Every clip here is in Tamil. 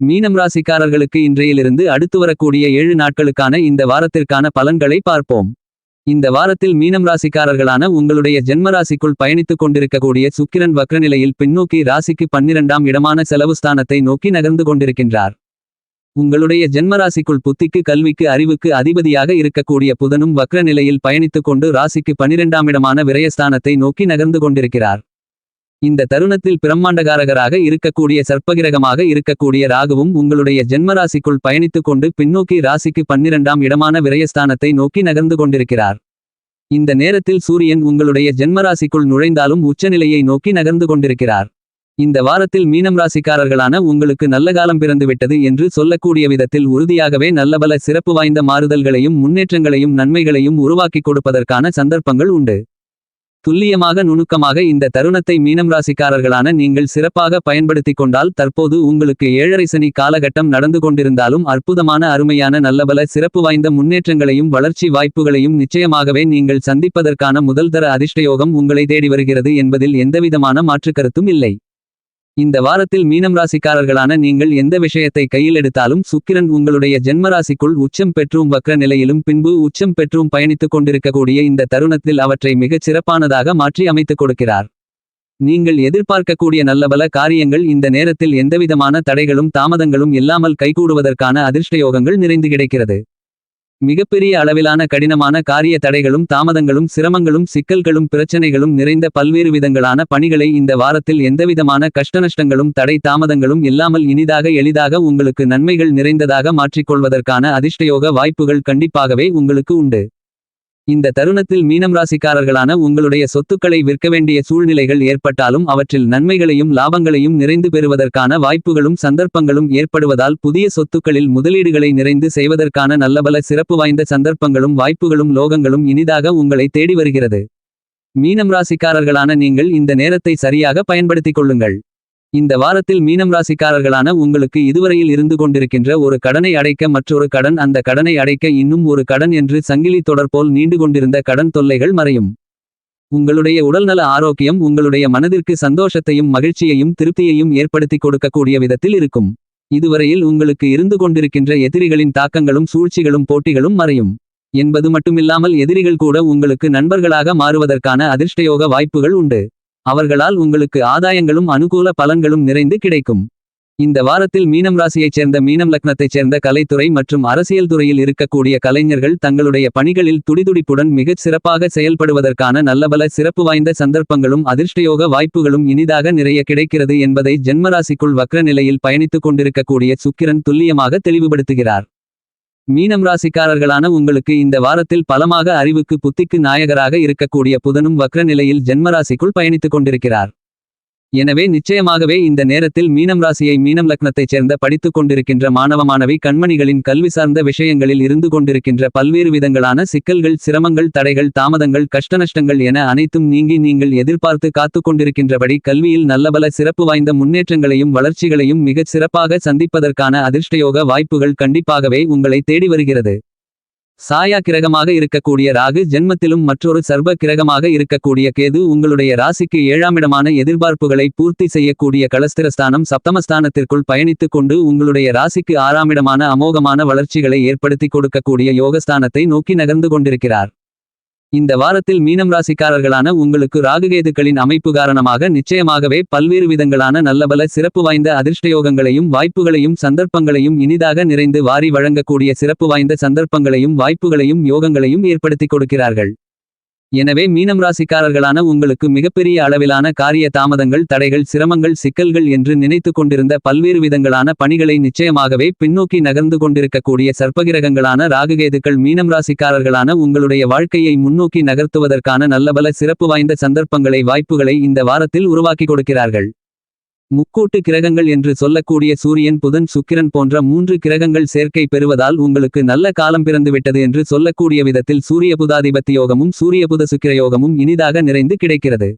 மீனம் ராசிக்காரர்களுக்கு இன்றையிலிருந்து அடுத்து வரக்கூடிய ஏழு நாட்களுக்கான இந்த வாரத்திற்கான பலன்களை பார்ப்போம். இந்த வாரத்தில் மீனம் ராசிக்காரர்களான உங்களுடைய ஜென்ம ராசிக்குள் பயணித்துக் கொண்டிருக்கக்கூடிய சுக்கிரன் வக்ரநிலையில் பின்னோக்கி ராசிக்கு பன்னிரண்டாம் இடமான செலவு ஸ்தானத்தை நோக்கி நகர்ந்து கொண்டிருக்கின்றார். உங்களுடைய ஜென்ம ராசிக்குள் புத்திக்கு கல்விக்கு அறிவுக்கு அதிபதியாக இருக்கக்கூடிய புதனும் வக்ரநிலையில் பயணித்துக் கொண்டு ராசிக்கு பனிரெண்டாம் இடமான விரயஸ்தானத்தை நோக்கி நகர்ந்து கொண்டிருக்கிறார். இந்த தருணத்தில் பிரம்மாண்டகாரகராக இருக்கக்கூடிய சர்ப்பகிரகமாக இருக்கக்கூடிய ராகுவும் உங்களுடைய ஜென்ம ராசிக்குள் பயணித்துக் கொண்டு பின்னோக்கி ராசிக்கு பன்னிரண்டாம் இடமான விரயஸ்தானத்தை நோக்கி நகர்ந்து கொண்டிருக்கிறார். இந்த நேரத்தில் சூரியன் உங்களுடைய ஜென்மராசிக்குள் நுழைந்தாலும் உச்சநிலையை நோக்கி நகர்ந்து கொண்டிருக்கிறார். இந்த வாரத்தில் மீனம் ராசிக்காரர்களான உங்களுக்கு நல்ல காலம் பிறந்துவிட்டது என்று சொல்லக்கூடிய விதத்தில் உறுதியாகவே நல்லபல சிறப்பு வாய்ந்த மாறுதல்களையும் முன்னேற்றங்களையும் நன்மைகளையும் உருவாக்கிக் கொடுப்பதற்கான சந்தர்ப்பங்கள் உண்டு. துல்லியமாக நுணுக்கமாக இந்த தருணத்தை மீனம் ராசிக்காரர்களான நீங்கள் சிறப்பாக பயன்படுத்திக் கொண்டால் தற்போது உங்களுக்கு ஏழரை சனி காலகட்டம் நடந்து கொண்டிருந்தாலும் அற்புதமான அருமையான நல்லபல சிறப்பு வாய்ந்த முன்னேற்றங்களையும் வளர்ச்சி வாய்ப்புகளையும் நிச்சயமாகவே நீங்கள் சந்திப்பதற்கான முதல்தர அதிர்ஷ்டயோகம் உங்களை தேடி வருகிறது என்பதில் எந்தவிதமான மாற்றுக்கருத்தும் இல்லை. இந்த வாரத்தில் மீனம் ராசிக்காரர்களான நீங்கள் எந்த விஷயத்தை கையில் எடுத்தாலும் சுக்கிரன் உங்களுடைய ஜென்மராசிக்குள் உச்சம் பெற்றும் வக்ர நிலையிலும் பின்பு உச்சம் பெற்றும் பயணித்துக் கொண்டிருக்கக்கூடிய இந்த தருணத்தில் அவற்றை மிகச் சிறப்பானதாக மாற்றி அமைத்துக் கொடுக்கிறார். நீங்கள் எதிர்பார்க்கக்கூடிய நல்லபல காரியங்கள் இந்த நேரத்தில் எந்தவிதமான தடைகளும் தாமதங்களும் இல்லாமல் கைகூடுவதற்கான அதிர்ஷ்டயோகங்கள் நிறைந்து கிடைக்கிறது. மிகப்பெரிய அளவிலான கடினமான காரிய தடைகளும் தாமதங்களும் சிரமங்களும் சிக்கல்களும் பிரச்சனைகளும் நிறைந்த பல்வேறு விதங்களான பணிகளை இந்த வாரத்தில் எந்தவிதமான கஷ்டநஷ்டங்களும் தடை தாமதங்களும் இல்லாமல் இனிதாக எளிதாக உங்களுக்கு நன்மைகள் நிறைந்ததாக மாற்றிக்கொள்வதற்கான அதிர்ஷ்டயோக வாய்ப்புகள் கண்டிப்பாகவே உங்களுக்கு உண்டு. இந்த தருணத்தில் மீனம் ராசிக்காரர்களான உங்களுடைய சொத்துக்களை விற்க வேண்டிய சூழ்நிலைகள் ஏற்பட்டாலும் அவற்றில் நன்மைகளையும் லாபங்களையும் நிறைந்து பெறுவதற்கான வாய்ப்புகளும் சந்தர்ப்பங்களும் ஏற்படுவதால் புதிய சொத்துக்களில் முதலீடுகளை நிறைந்து செய்வதற்கான நல்லபல சிறப்பு வாய்ந்த சந்தர்ப்பங்களும் வாய்ப்புகளும் லோகங்களும் இனிதாக உங்களை தேடி வருகிறது. மீனம் ராசிக்காரர்களான நீங்கள் இந்த நேரத்தை சரியாக பயன்படுத்திக் கொள்ளுங்கள். இந்த வாரத்தில் மீனம் ராசிக்காரர்களான உங்களுக்கு இதுவரையில் இருந்து கொண்டிருக்கின்ற ஒரு கடனை அடைக்க மற்றொரு கடன் அந்த கடனை அடைக்க இன்னும் ஒரு கடன் என்று சங்கிலி தொடர்போல் நீண்டு கொண்டிருந்த கடன் தொல்லைகள் மறையும். உங்களுடைய உடல்நல ஆரோக்கியம் உங்களுடைய மனதிற்கு சந்தோஷத்தையும் மகிழ்ச்சியையும் திருப்தியையும் ஏற்படுத்தி கொடுக்கக்கூடிய விதத்தில் இருக்கும். இதுவரையில் உங்களுக்கு இருந்து கொண்டிருக்கின்ற எதிரிகளின் தாக்கங்களும் சூழ்ச்சிகளும் போட்டிகளும் மறையும். என்பது மட்டுமில்லாமல் எதிரிகள் கூட உங்களுக்கு நண்பர்களாக மாறுவதற்கான அதிர்ஷ்டயோக வாய்ப்புகள் உண்டு. அவர்களால் உங்களுக்கு ஆதாயங்களும் அனுகூல பலன்களும் நிறைந்து கிடைக்கும். இந்த வாரத்தில் மீனம் ராசியைச் சேர்ந்த மீனம் லக்னத்தைச் சேர்ந்த கலைத்துறை மற்றும் அரசியல் துறையில் இருக்கக்கூடிய கலைஞர்கள் தங்களுடைய பணிகளில் துடிதுடிப்புடன் மிகச் சிறப்பாக செயல்படுவதற்கான நல்லபல சிறப்பு வாய்ந்த சந்தர்ப்பங்களும் அதிர்ஷ்டயோக வாய்ப்புகளும் இனிதாக நிறைய கிடைக்கிறது என்பதை ஜென்மராசிக்குள் வக்ர நிலையில் பயணித்துக் கொண்டிருக்கக்கூடிய சுக்கிரன் துல்லியமாக தெளிவுபடுத்துகிறார். மீனம் ராசிக்காரர்களான உங்களுக்கு இந்த வாரத்தில் பலமாக அறிவுக்கு புத்திக்கு நாயகராக இருக்கக்கூடிய புதனும் வக்ர நிலையில் ஜென்மராசிக்குள் பயணித்துக் கொண்டிருக்கிறார். எனவே நிச்சயமாகவே இந்த நேரத்தில் மீனம் ராசியை மீனம் லக்னத்தைச் சேர்ந்த படித்துக் கொண்டிருக்கின்ற மாணவ மாணவி கண்மணிகளின் கல்வி சார்ந்த விஷயங்களில் இருந்து கொண்டிருக்கின்ற பல்வேறு விதங்களான சிக்கல்கள் சிரமங்கள் தடைகள் தாமதங்கள் கஷ்டநஷ்டங்கள் என அனைத்தும் நீங்கி நீங்கள் எதிர்பார்த்து காத்துக் கொண்டிருக்கின்றபடி கல்வியில் நல்லபல சிறப்பு வாய்ந்த முன்னேற்றங்களையும் வளர்ச்சிகளையும் மிகச் சிறப்பாக சந்திப்பதற்கான அதிர்ஷ்டயோக வாய்ப்புகள் கண்டிப்பாகவே உங்களை தேடி வருகிறது. சாயா கிரகமாக இருக்கக்கூடிய ராகு ஜென்மத்திலும் மற்றொரு சர்வ கிரகமாக இருக்கக்கூடிய கேது உங்களுடைய ராசிக்கு ஏழாமிடமான எதிர்பார்ப்புகளை பூர்த்தி செய்யக்கூடிய கலஸ்திரஸ்தானம் சப்தமஸ்தானத்திற்குள் பயணித்துக் கொண்டு உங்களுடைய ராசிக்கு ஆறாமிடமான அமோகமான வளர்ச்சிகளை ஏற்படுத்தி கொடுக்கக்கூடிய யோகஸ்தானத்தை நோக்கி நகர்ந்து கொண்டிருக்கிறார். இந்த வாரத்தில் மீனம் ராசிக்காரர்களான உங்களுக்கு ராகுகேதுக்களின் அமைப்பு காரணமாக நிச்சயமாகவே பல்வேறு விதங்களான நல்லபல சிறப்பு வாய்ந்த அதிர்ஷ்டயோகங்களையும் வாய்ப்புகளையும் சந்தர்ப்பங்களையும் இனிதாக நிறைந்து வாரி வழங்கக்கூடிய சிறப்பு வாய்ந்த சந்தர்ப்பங்களையும் வாய்ப்புகளையும் யோகங்களையும் ஏற்படுத்திக் கொடுக்கிறார்கள். எனவே மீனம் ராசிக்காரர்களான உங்களுக்கு மிகப்பெரிய அளவிலான காரிய தாமதங்கள் தடைகள் சிரமங்கள் சிக்கல்கள் என்று நினைத்து கொண்டிருந்த பல்வேறு விதங்களான பணிகளை நிச்சயமாகவே பின்னோக்கி நகர்ந்து கொண்டிருக்கக்கூடிய சர்ப்பகிரகங்களான ராகுகேதுக்கள் மீனம் ராசிக்காரர்களான உங்களுடைய வாழ்க்கையை முன்னோக்கி நகர்த்துவதற்கான நல்லபல சிறப்பு வாய்ந்த சந்தர்ப்பங்களை வாய்ப்புகளை இந்த வாரத்தில் உருவாக்கி கொடுக்கிறார்கள். முக்கூட்டு கிரகங்கள் என்று சொல்லக்கூடிய சூரியன் புதன் சுக்கிரன் போன்ற மூன்று கிரகங்கள் சேர்க்கை பெறுவதால் உங்களுக்கு நல்ல காலம் பிறந்துவிட்டது என்று சொல்லக்கூடிய விதத்தில் சூரிய புதாதிபத்தியோகமும் சூரிய புத சுக்கிரயோகமும் இனிதாக நிறைந்து கிடைக்கிறது.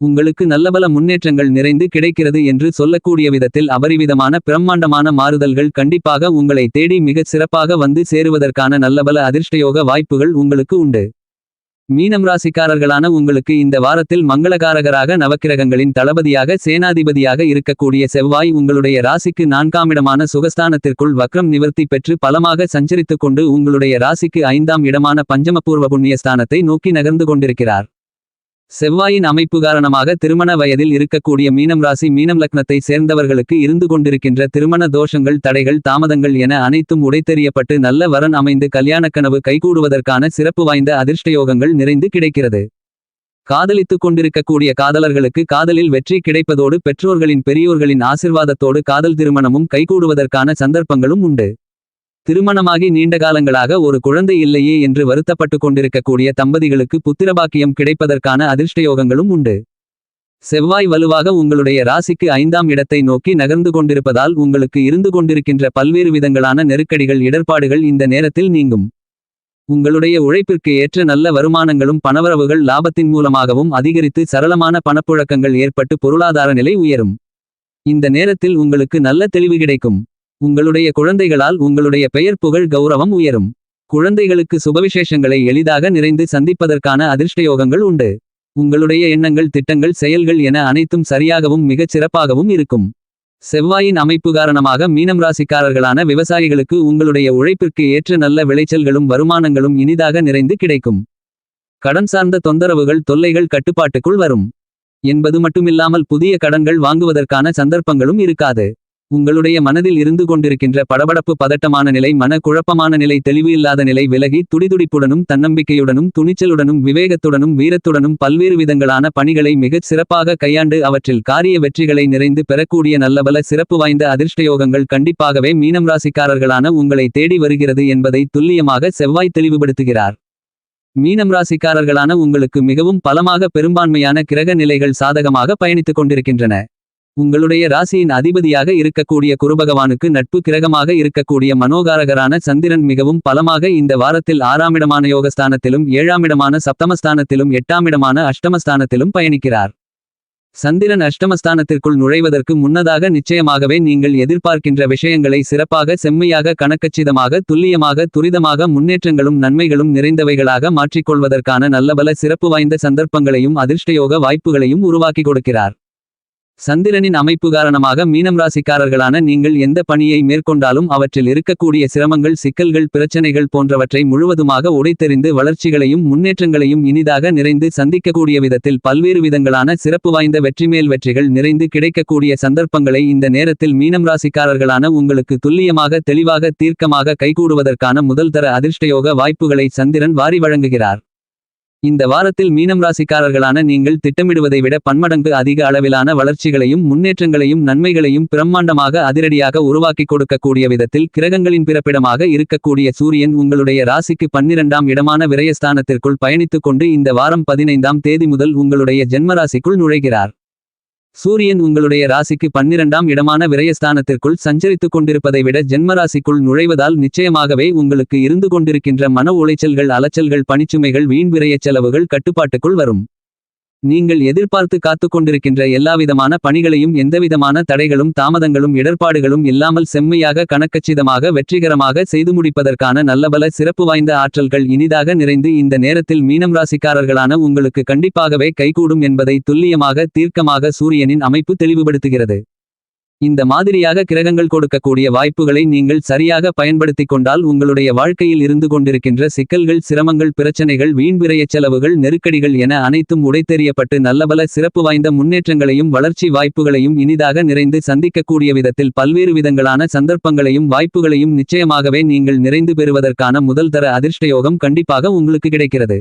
உங்களுக்கு நல்லபல முன்னேற்றங்கள் நிறைந்து கிடைக்கிறது என்று சொல்லக்கூடிய விதத்தில் அபரிவிதமான பிரம்மாண்டமான மாறுதல்கள் கண்டிப்பாக உங்களை தேடி மிகச் சிறப்பாக வந்து சேருவதற்கான நல்லபல அதிர்ஷ்டயோக வாய்ப்புகள் உங்களுக்கு உண்டு. மீனம் ராசிக்காரர்களான உங்களுக்கு இந்த வாரத்தில் மங்களகாரகராக நவக்கிரகங்களின் தளபதியாக சேனாதிபதியாக இருக்கக்கூடிய செவ்வாய் உங்களுடைய ராசிக்கு நான்காமிடமான சுகஸ்தானத்திற்குள் வக்ரம் நிவர்த்தி பெற்று பலமாக சஞ்சரித்துக் கொண்டு உங்களுடைய ராசிக்கு ஐந்தாம் இடமான பஞ்சமபூர்வ புண்ணியஸ்தானத்தை நோக்கி நகர்ந்து கொண்டிருக்கிறார். செவ்வாயின் அமைப்பு காரணமாக திருமண வயதில் இருக்கக்கூடிய மீனம் ராசி மீனம் லக்னத்தை சேர்ந்தவர்களுக்கு இருந்து கொண்டிருக்கின்ற திருமண தோஷங்கள் தடைகள் தாமதங்கள் என அனைத்தும் உடைத்தெறியப்பட்டு நல்ல வரன் அமைந்து கல்யாணக் கனவு கைகூடுவதற்கான சிறப்பு வாய்ந்த அதிர்ஷ்டயோகங்கள் நிறைந்து கிடைக்கிறது. காதலித்துக் கொண்டிருக்கக்கூடிய காதலர்களுக்கு காதலில் வெற்றி கிடைப்பதோடு பெற்றோர்களின் பெரியோர்களின் ஆசிர்வாதத்தோடு காதல் திருமணமும் கைகூடுவதற்கான சந்தர்ப்பங்களும் உண்டு. திருமணமாகி நீண்ட காலங்களாக ஒரு குழந்தை இல்லையே என்று வருத்தப்பட்டுக் கொண்டிருக்கக்கூடிய தம்பதிகளுக்கு புத்திரபாக்கியம் கிடைப்பதற்கான அதிர்ஷ்டயோகங்களும் உண்டு. செவ்வாய் வலுவாக உங்களுடைய ராசிக்கு ஐந்தாம் இடத்தை நோக்கி நகர்ந்து கொண்டிருப்பதால் உங்களுக்கு இருந்து கொண்டிருக்கின்ற பல்வேறு விதங்களான நெருக்கடிகள் இடர்பாடுகள் இந்த நேரத்தில் நீங்கும். உங்களுடைய உழைப்பிற்கு ஏற்ற நல்ல வருமானங்களும் பணவரவுகள் லாபத்தின் மூலமாகவும் அதிகரித்து சரளமான பணப்புழக்கங்கள் ஏற்பட்டு பொருளாதார நிலை உயரும். இந்த நேரத்தில் உங்களுக்கு நல்ல தெளிவு கிடைக்கும். உங்களுடைய குழந்தைகளால் உங்களுடைய பெயர் புகழ் கௌரவம் உயரும். குழந்தைகளுக்கு சுபவிசேஷங்களை எளிதாக நிறைந்து சந்திப்பதற்கான அதிர்ஷ்டயோகங்கள் உண்டு. உங்களுடைய எண்ணங்கள் திட்டங்கள் செயல்கள் என அனைத்தும் சரியாகவும் மிகச் சிறப்பாகவும் இருக்கும். செவ்வாயின் அமைப்பு காரணமாக மீனம் ராசிக்காரர்களான விவசாயிகளுக்கு உங்களுடைய உழைப்பிற்கு ஏற்ற நல்ல விளைச்சல்களும் வருமானங்களும் இனிதாக நிறைந்து கிடைக்கும். கடன் சார்ந்த தொந்தரவுகள் தொல்லைகள் கட்டுப்பாட்டுக்குள் வரும். என்பது மட்டுமில்லாமல் புதிய கடன்கள் வாங்குவதற்கான சந்தர்ப்பங்களும் இருக்காது. உங்களுடைய மனதில் இருந்து கொண்டிருக்கின்ற படபடப்பு பதட்டமான நிலை மன குழப்பமான நிலை தெளிவு இல்லாத நிலை விலகி துடிதுடிப்புடனும் தன்னம்பிக்கையுடனும் துணிச்சலுடனும் விவேகத்துடனும் வீரத்துடனும் பல்வேறு விதங்களான பணிகளை மிகச் சிறப்பாக கையாண்டு அவற்றில் காரிய வெற்றிகளை நிறைந்து பெறக்கூடிய நல்லபல சிறப்பு வாய்ந்த அதிர்ஷ்டயோகங்கள் கண்டிப்பாகவே மீனம் ராசிக்காரர்களான உங்களை தேடி வருகிறது என்பதை துல்லியமாக செவ்வாய் தெளிவுபடுத்துகிறார். மீனம் ராசிக்காரர்களான உங்களுக்கு மிகவும் பலமாக பெரும்பான்மையான கிரக நிலைகள் சாதகமாக பயணித்துக் கொண்டிருக்கின்றன. உங்களுடைய ராசியின் அதிபதியாக இருக்கக்கூடிய குருபகவானுக்கு நட்பு கிரகமாக இருக்கக்கூடிய மனோகாரகரான சந்திரன் மிகவும் பலமாக இந்த வாரத்தில் ஆறாமிடமான யோகஸ்தானத்திலும் ஏழாமிடமான சப்தமஸ்தானத்திலும் எட்டாமிடமான அஷ்டமஸ்தானத்திலும் பயணிக்கிறார். சந்திரன் அஷ்டமஸ்தானத்திற்குள் நுழைவதற்கு முன்னதாக நிச்சயமாகவே நீங்கள் எதிர்பார்க்கின்ற விஷயங்களை சிறப்பாக செம்மையாக கணக்கச்சிதமாக துல்லியமாக துரிதமாக முன்னேற்றங்களும் நன்மைகளும் நிறைந்தவைகளாக மாற்றிக்கொள்வதற்கான நல்லபல சிறப்பு வாய்ந்த சந்தர்ப்பங்களையும் அதிர்ஷ்டயோக வாய்ப்புகளையும் உருவாக்கி கொடுக்கிறார். சந்திரனின் அமைப்பு காரணமாக மீனம் ராசிக்காரர்களான நீங்கள் எந்த பணியை மேற்கொண்டாலும் அவற்றில் இருக்கக்கூடிய சிரமங்கள் சிக்கல்கள் பிரச்சனைகள் போன்றவற்றை முழுவதுமாக உடைத்தெறிந்து வளர்ச்சிகளையும் முன்னேற்றங்களையும் இனிதாக நிறைந்து சந்திக்கக்கூடிய விதத்தில் பல்வேறு விதங்களான சிறப்பு வாய்ந்த வெற்றிமேல் வெற்றிகள் நிறைந்து கிடைக்கக்கூடிய சந்தர்ப்பங்களை இந்த நேரத்தில் மீனம் ராசிக்காரர்களான உங்களுக்கு துல்லியமாக தெளிவாக தீர்க்கமாக கைகூடுவதற்கான முதல்தர அதிர்ஷ்டயோக வாய்ப்புகளை சந்திரன் வாரி வழங்குகிறார். இந்த வாரத்தில் மீனம் ராசிக்காரர்களான நீங்கள் திட்டமிடுவதை விட பன்மடங்கு அதிக அளவிலான வளர்ச்சிகளையும் முன்னேற்றங்களையும் நன்மைகளையும் பிரம்மாண்டமாக அதிரடியாக உருவாக்கி கொடுக்கக்கூடிய விதத்தில் கிரகங்களின் பிறப்பிடமாக இருக்கக்கூடிய சூரியன் உங்களுடைய ராசிக்கு பன்னிரண்டாம் இடமான விரயஸ்தானத்திற்குள் பயணித்துக் கொண்டு இந்த வாரம் பதினைந்தாம் தேதி முதல் உங்களுடைய ஜென்மராசிக்குள் நுழைகிறார். சூரியன் உங்களுடைய ராசிக்கு பன்னிரண்டாம் இடமான விரயஸ்தானத்திற்குள் சஞ்சரித்துக் கொண்டிருப்பதை விட ஜென்மராசிக்குள் நுழைவதால் நிச்சயமாகவே உங்களுக்கு இருந்து கொண்டிருக்கின்ற மன உளைச்சல்கள் அலைச்சல்கள் பணிச்சுமைகள் வீண் விரயச் செலவுகள் கட்டுப்பாட்டுக்குள் வரும். நீங்கள் எதிர்பார்த்து காத்துக் கொண்டிருக்கின்ற எல்லாவிதமான பணிகளையும் எந்தவிதமான தடைகளும் தாமதங்களும் இடர்பாடுகளும் இல்லாமல் செம்மையாக கணக்கச்சிதமாக வெற்றிகரமாக செய்து முடிப்பதற்கான நல்லபல சிறப்பு வாய்ந்த ஆற்றல்கள் இனிதாக நிறைந்து இந்த நேரத்தில் மீனம் ராசிக்காரர்களான உங்களுக்கு கண்டிப்பாகவே கைகூடும் என்பதை துல்லியமாக தீர்க்கமாக சூரியனின் அமைப்பு தெளிவுபடுத்துகிறது. இந்த மாதிரியாக கிரகங்கள் கொடுக்கக்கூடிய வாய்ப்புகளை நீங்கள் சரியாக பயன்படுத்திக் கொண்டால் உங்களுடைய வாழ்க்கையில் இருந்து கொண்டிருக்கின்ற சிக்கல்கள் சிரமங்கள் பிரச்சனைகள் வீண்விரைய செலவுகள் நெருக்கடிகள் என அனைத்தும் உடைத்தெறியப்பட்டு நல்லபல சிறப்பு வாய்ந்த முன்னேற்றங்களையும் வளர்ச்சி வாய்ப்புகளையும் இனிதாக நிறைந்து சந்திக்கக்கூடிய விதத்தில் பல்வேறு விதங்களான சந்தர்ப்பங்களையும் வாய்ப்புகளையும் நிச்சயமாகவே நீங்கள் நிறைந்து பெறுவதற்கான முதல் தர அதிர்ஷ்டயோகம் கண்டிப்பாக உங்களுக்கு கிடைக்கிறது.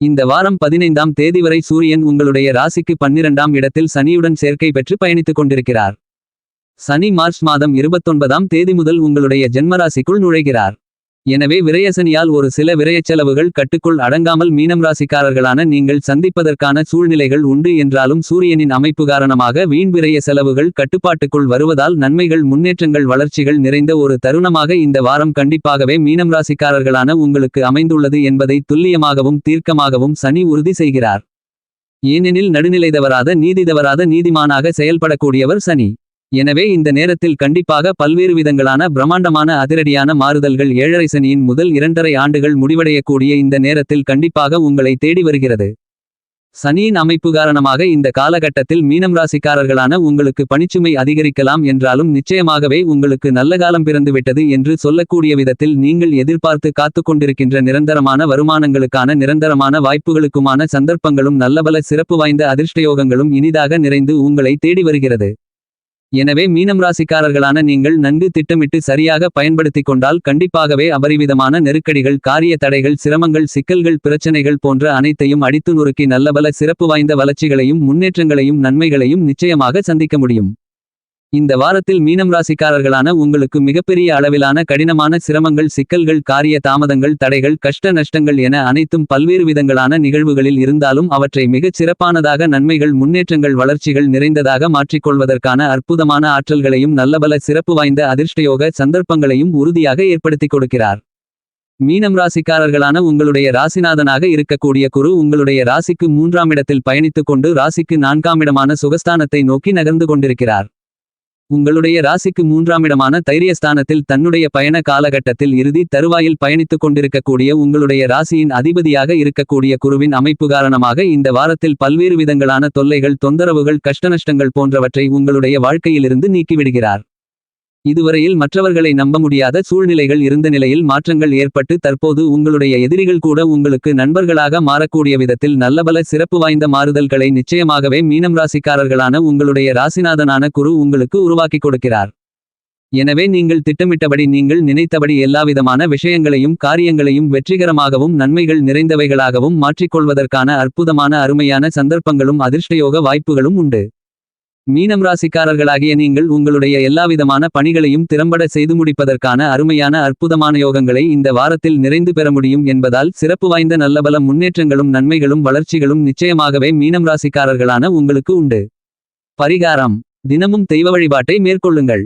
இந்த வாரம் பதினைந்தாம் தேதி வரை சூரியன் உங்களுடைய ராசிக்கு பன்னிரண்டாம் இடத்தில் சனியுடன் சேர்க்கை பெற்று பயணித்துக் கொண்டிருக்கிறார். சனி மார்ச் மாதம் இருபத்தொன்பதாம் தேதி முதல் உங்களுடைய ஜென்மராசிக்குள் நுழைகிறார். எனவே விரயசனியால் ஒரு சில விரயச் செலவுகள் கட்டுக்குள் அடங்காமல் மீனம் ராசிக்காரர்களான நீங்கள் சந்திப்பதற்கான சூழ்நிலைகள் உண்டு என்றாலும் சூரியனின் அமைப்பு காரணமாக வீண் விரய செலவுகள் கட்டுப்பாட்டுக்குள் வருவதால் நன்மைகள் முன்னேற்றங்கள் வளர்ச்சிகள் நிறைந்த ஒரு தருணமாக இந்த வாரம் கண்டிப்பாகவே மீனம் ராசிக்காரர்களான உங்களுக்கு அமைந்துள்ளது என்பதை துல்லியமாகவும் தீர்க்கமாகவும் சனி உறுதி செய்கிறார். ஏனெனில் நடுநிலைதவராத நீதிதவராத நீதிமானாக செயல்படக்கூடியவர் சனி. எனவே இந்த நேரத்தில் கண்டிப்பாக பல்வேறு விதங்களான பிரம்மாண்டமான அதிரடியான மாறுதல்கள் ஏழரை சனியின் முதல் இரண்டரை ஆண்டுகள் முடிவடையக்கூடிய இந்த நேரத்தில் கண்டிப்பாக உங்களை தேடி வருகிறது. சனியின் அமைப்பு காரணமாக இந்த காலகட்டத்தில் மீனம் ராசிக்காரர்களான உங்களுக்கு பணிச்சுமை அதிகரிக்கலாம் என்றாலும் நிச்சயமாகவே உங்களுக்கு நல்ல காலம் பிறந்துவிட்டது என்று சொல்லக்கூடிய விதத்தில் நீங்கள் எதிர்பார்த்து காத்து கொண்டிருக்கின்ற நிரந்தரமான வருமானங்களுக்கான நிரந்தரமான வாய்ப்புகளுக்குமான சந்தர்ப்பங்களும் நல்லபல சிறப்பு வாய்ந்த அதிர்ஷ்டயோகங்களும் இனிதாக நிறைந்து உங்களை தேடி வருகிறது. எனவே மீனம் ராசிக்காரர்களான நீங்கள் நன்கு திட்டமிட்டு சரியாக பயன்படுத்திக் கொண்டால் கண்டிப்பாகவே அபரிவிதமான நெருக்கடிகள் காரிய தடைகள் சிரமங்கள் சிக்கல்கள் பிரச்சனைகள் போன்ற அனைத்தையும் அடித்து நொறுக்கி நல்லபல சிறப்பு வாய்ந்த வளர்ச்சிகளையும் முன்னேற்றங்களையும் நன்மைகளையும் நிச்சயமாக சந்திக்க முடியும். இந்த வாரத்தில் மீனம் ராசிக்காரர்களான உங்களுக்கு மிகப்பெரிய அளவிலான கடினமான சிரமங்கள் சிக்கல்கள் காரிய தாமதங்கள் தடைகள் கஷ்ட நஷ்டங்கள் என அனைத்தும் பல்வேறு விதங்களான நிகழ்வுகளில் இருந்தாலும் அவற்றை மிகச் சிறப்பானதாக நன்மைகள் முன்னேற்றங்கள் வளர்ச்சிகள் நிறைந்ததாக மாற்றிக்கொள்வதற்கான அற்புதமான ஆற்றல்களையும் நல்லபல சிறப்பு வாய்ந்த அதிர்ஷ்டயோக சந்தர்ப்பங்களையும் உறுதியாக ஏற்படுத்திக் கொடுக்கிறார். மீனம் ராசிக்காரர்களான உங்களுடைய ராசிநாதனாக இருக்கக்கூடிய குரு உங்களுடைய ராசிக்கு மூன்றாம் இடத்தில் பயணித்துக் கொண்டு ராசிக்கு நான்காம் இடமான சுகஸ்தானத்தை நோக்கி நகர்ந்து கொண்டிருக்கிறார். உங்களுடைய ராசிக்கு மூன்றாம் இடமான தைரியஸ்தானத்தில் தன்னுடைய பயண காலகட்டத்தில் இறுதி தருவாயில் பயணித்துக் கொண்டிருக்கக்கூடிய உங்களுடைய ராசியின் அதிபதியாக இருக்கக்கூடிய குருவின் அமைப்பு காரணமாக இந்த வாரத்தில் பல்வேறு விதங்களான தொல்லைகள் தொந்தரவுகள் கஷ்டநஷ்டங்கள் போன்றவற்றை உங்களுடைய வாழ்க்கையிலிருந்து நீக்கிவிடுகிறார். இதுவரையில் மற்றவர்களை நம்ப முடியாத சூழ்நிலைகள் இருந்த நிலையில் மாற்றங்கள் ஏற்பட்டு தற்போது உங்களுடைய எதிரிகள் கூட உங்களுக்கு நண்பர்களாக மாறக்கூடிய விதத்தில் நல்லபல சிறப்பு வாய்ந்த மாறுதல்களை நிச்சயமாகவே மீனம் ராசிக்காரர்களான உங்களுடைய ராசிநாதனான குரு உங்களுக்கு உருவாக்கிக் கொடுக்கிறார். எனவே நீங்கள் திட்டமிட்டபடி நீங்கள் நினைத்தபடி எல்லாவிதமான விஷயங்களையும் காரியங்களையும் வெற்றிகரமாகவும் நன்மைகள் நிறைந்தவைகளாகவும் மாற்றிக்கொள்வதற்கான அற்புதமான அருமையான சந்தர்ப்பங்களும் அதிர்ஷ்டயோக வாய்ப்புகளும் உண்டு. மீனம் ராசிக்காரர்களாகிய நீங்கள் உங்களுடைய எல்லாவிதமான பணிகளையும் திறம்பட செய்து முடிப்பதற்கான அருமையான அற்புதமான யோகங்களை இந்த வாரத்தில் நிறைந்து பெற முடியும் என்பதால் சிறப்பு வாய்ந்த நல்லபல முன்னேற்றங்களும் நன்மைகளும் வளர்ச்சிகளும் நிச்சயமாகவே மீனம் ராசிக்காரர்களான உங்களுக்கு உண்டு. பரிகாரம். தினமும் தெய்வ வழிபாட்டை மேற்கொள்ளுங்கள்.